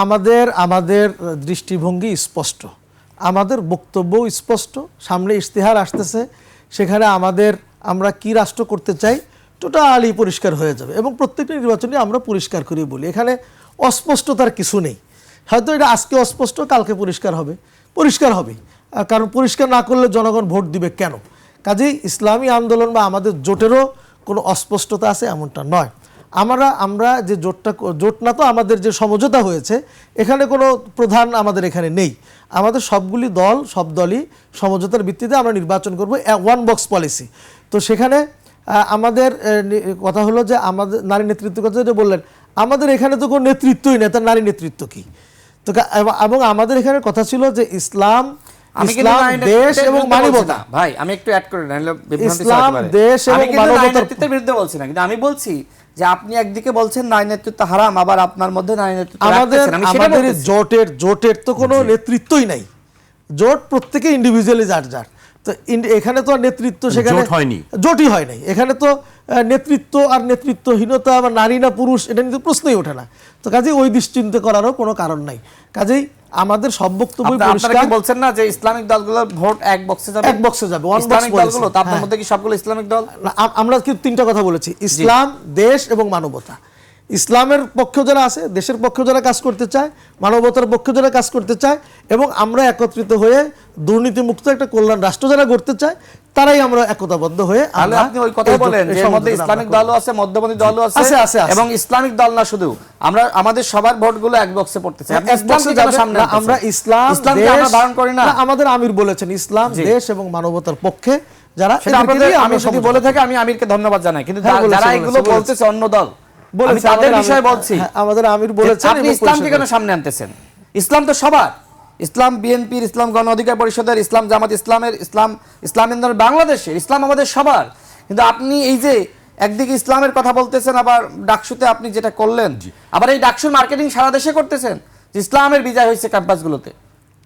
আমাদের আমাদের দৃষ্টিভঙ্গি স্পষ্ট। আমাদের বক্তব্য স্পষ্ট, সামনে ইশতেহার আসতেছে, সেখানে আমাদের, আমরা কি রাষ্ট্র করতে চাই, টোটালি পরিষ্কার হয়ে যাবে এবং প্রত্যেকটা নির্বাচনে আমরা পরিষ্কার করে বলি। এখানে অস্পষ্টতার কিছু নেই। হয়তো এটা আজকে অস্পষ্ট, কালকে পরিষ্কার হবে। পরিষ্কার হবে কারণ পরিষ্কার না করলে জনগণ ভোট দিবে কেন? কাজেই ইসলামী আন্দোলন বা আমাদের জোটেরও কোনো অস্পষ্টতা আছে এমনটা নয়। আমরা আমরা যে জোটটা, জোট না তো আমাদের যে সমঝোতা হয়েছে, এখানে কোনো প্রধান আমাদের এখানে নেই। আমাদের সবগুলি দল, সব দলই সমঝোতার ভিত্তিতে আমরা নির্বাচন করব ওয়ান বক্স পলিসি তো সেখানে আমাদের কথা হলো যে আমাদের নারী নেতৃত্বের কথা যেটা বললেন, আমাদের এখানে তো কোনো নেতৃত্বই নেই, তার নারী নেতৃত্ব কী? তো এবং- আমাদের এখানে কথা ছিল যে ইসলাম ইসলাম দেশ এবং মানবতা। ভাই আমি একটু অ্যাড করে ইসলাম, দেশ এবং মানবতার- বিরুদ্ধে বলছি না কিন্তু আমি বলছি যে আপনি একদিকে বলছেন নারী নেতৃত্ব হারাম আবার আপনার মধ্যে নারী নেতৃত্ব আমাদের আমাদের জোটের জোটের তো কোনো নেতৃত্বই নাই। জোট প্রত্যেকে ইন্ডিভিজুয়ালি যার যার। তো এখানে তো আর নেতৃত্ব সেখানে হয়নি। জোটই হয় নাই। এখানে তো নেতৃত্ব আর নেতৃত্বহীনতা বা নারী না পুরুষ এটা নিয়ে প্রশ্নই ওঠে না। তো কাজেই ওই দুশ্চিন্তা করারও কোনো কারণ নাই। কাজেই আমাদের সব বক্তব্য পরিষ্কার কি বলছেন না যে ইসলামিক দলগুলোর ভোট এক বক্সে যাবে? এক বক্সে যাবে, ওয়ান বক্স দলগুলো? তার হ্যাঁ। মধ্যে কি সবগুলো ইসলামিক দল? আমরা কিন্তু তিনটা কথা বলেছি। ইসলাম দেশ এবং মানবতা। ইসলামের পক্ষে যারা আছে দেশের পক্ষে যারা কাজ করতে চায় মানবতার পক্ষে যারা কাজ করতে চায় এবং আমরা একত্রিত হয়ে দুর্নীতিমুক্ত একটা কল্যাণ রাষ্ট্র যারা করতে চায় তারাই আমরা একতাবদ্ধ হয়ে তাহলে আমরা আপনি ওই কথা বলেন যে মধ্যে ইসলামিক দলও আছে মধ্যপন্থী দলও আছে। এবং ইসলামিক দল না শুধু। আমরা আমাদের সবার ভোটগুলো এক বক্সে পড়তেছে। আমরা ইসলাম ইসলামকে আমরা ধারণ করি না? আমাদের আমির বলেছেন ইসলাম দেশ এবং মানবতার পক্ষে যারা আমি যদি বলে থাকি আমি আমিরকে ধন্যবাদ জানাই। কিন্তু হ্যাঁ, যারা এগুলো বলতেছে অন্য দল বলেছে, তাদের বিষয়ে বলছি। হ্যাঁ, আমাদের আমির বলেছেন আপনি ইসলামকে কেন সামনে আনতেছেন? ইসলাম তো সবার। ইসলাম বিএনপির ইসলাম গণ অধিকার পরিষদের ইসলাম জামাত ইসলামের ইসলাম ইসলাম ইন্দোর বাংলাদেশের ইসলাম আমাদের সবার। কিন্তু আপনি এই যে একদিকে ইসলামের কথা বলতেছেন আবার ডাকসুতে আপনি যেটা করলেন আবার এই ডাকসুর মার্কেটিং সারা দেশে করতেছেন ইসলামের বিজয় হয়েছে ক্যাম্পাসগুলোতে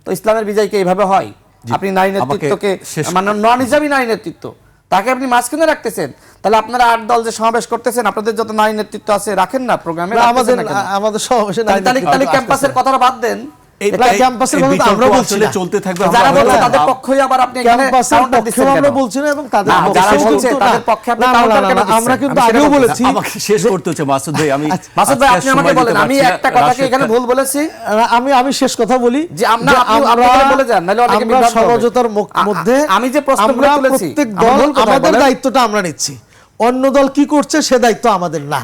তো ইসলামের বিজয় কি এইভাবে হয়? আপনি নারী নেতৃত্বকে মানে নন হিসাবই নারী নেতৃত্ব তাকে আপনি মাঝখানে রাখতেছেন। তাহলে আপনারা আট দল যে সমাবেশ করতেছেন আপনাদের যত নারী নেতৃত্ব আছে রাখেন না প্রোগ্রামে আমাদের আমাদের সমাবেশে নারী তাহলে। ক্যাম্পাসের কথাটা বাদ দেন। চলতে থাকবে যারা বলছে তাদের পক্ষই আবার আপনি আমরা বলছি না এবং তাদের যারা বলছে তাদের পক্ষে আপনি? আমরা কিন্তু আমি আগেও বলেছি। আমাকে শেষ করতে হচ্ছে মাসুদ ভাই আমি মাসুদ ভাই আপনি আমাকে বলেন আমি একটা কথা কি এখানে ভুল বলেছি? আমি আমি শেষ কথা বলি যে আমরা- বলে যান, নাহলে অনেকে বিভ্রান্ত মধ্যে আমি যে প্রশ্নগুলো আমরা তুলেছি, প্রত্যেক দল আমাদের দায়িত্বটা আমরা নিচ্ছি অন্য দল কি করছে সে দায়িত্ব আমাদের না।